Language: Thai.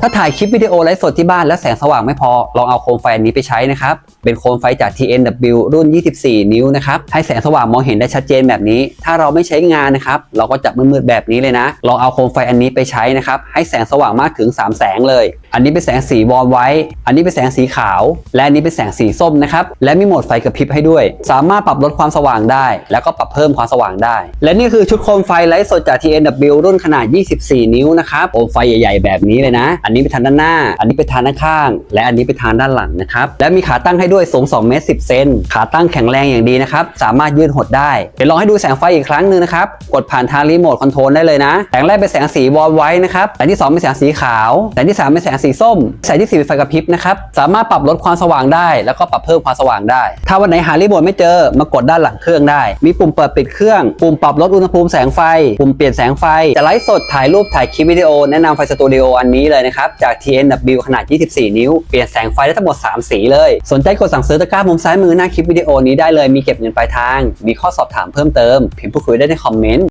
ถ้าถ่ายคลิปวิดีโอไลฟ์สดที่บ้านแล้วแสงสว่างไม่พอ ลองเอาโคมไฟนนี้ไปใช้นะครับ เป็นโคมไฟจาก TNW รุ่น 24 นิ้วนะครับ ให้แสงสว่างมองเห็นได้ชัดเจนแบบนี้ ถ้าเราไม่ใช้งานนะครับ เราก็จับมืดๆแบบนี้เลยนะ ลองเอาโคมไฟอันนี้ไปใช้นะครับ ให้แสงสว่างมากถึง 3 แสงเลย อันนี้เป็นแสงสีวอลไว้ อันนี้เป็นแสงสีขาว และอันนี้เป็นแสงสีส้มนะครับ และมีโหมดไฟกระพริบให้ด้วย สามารถปรับลดความสว่างได้ แล้วก็ปรับเพิ่มความสว่างได้ และนี่คือชุดโคมไฟไลฟ์สดจาก TNW รุ่นขนาด 24 นิ้วนะครับ โคมไฟใหญ่ ๆ แบบนี้เลยนะ อันนี้เป็นทางด้านหน้า อันนี้เป็นทางด้านข้าง และอันนี้เป็นทางด้านหลังนะครับ และมีขาตั้งให้ด้วยสูง 2 เมตร 10 เซน ขาตั้งแข็งแรงอย่างดีนะครับ สามารถยืดหดได้ เดี๋ยวลองให้ดูแสงไฟอีกครั้งหนึ่งนะครับ กดผ่านทางรีโมทคอนโทรลได้เลยนะ แสงแรกเป็นแสงสีวอลไว้นะครับ แสงที่2เป็นแสงสีขาว แสงที่3เป็นแสงสีส้มแสงที่4เป็นไฟกระพริบนะครับ สามารถปรับลดความสว่างได้ แล้วก็ปรับเพิ่มความสว่างได้ ถ้าวันไหนหารีโมทไม่เจอ มากดด้านหลังเครื่องได้ มีปุ่มเปิดปิดเครื่อง ปุ่มปรับลดอุณหภูมิแสงไฟ ปุ่มเปลี่ยนแสงไฟ จะไลฟ์สด ถ่ายรูป ถ่ายคลิปวิดีโอ แนะนำไฟสตูดิโออันนี้เลยนะครับ จาก TNW ขนาด 24 นิ้ว เปลี่ยนแสงไฟได้ทั้งหมด 3 สีเลย สนใจกดสั่งซื้อตะกร้ามุมซ้ายมือหน้าคลิปวิดีโอนี้ได้เลย มีเก็บเงินปลายทาง มีข้อสอบถามเพิ่มเติม พิมพ์พูดคุยได้ในคอมเมนต์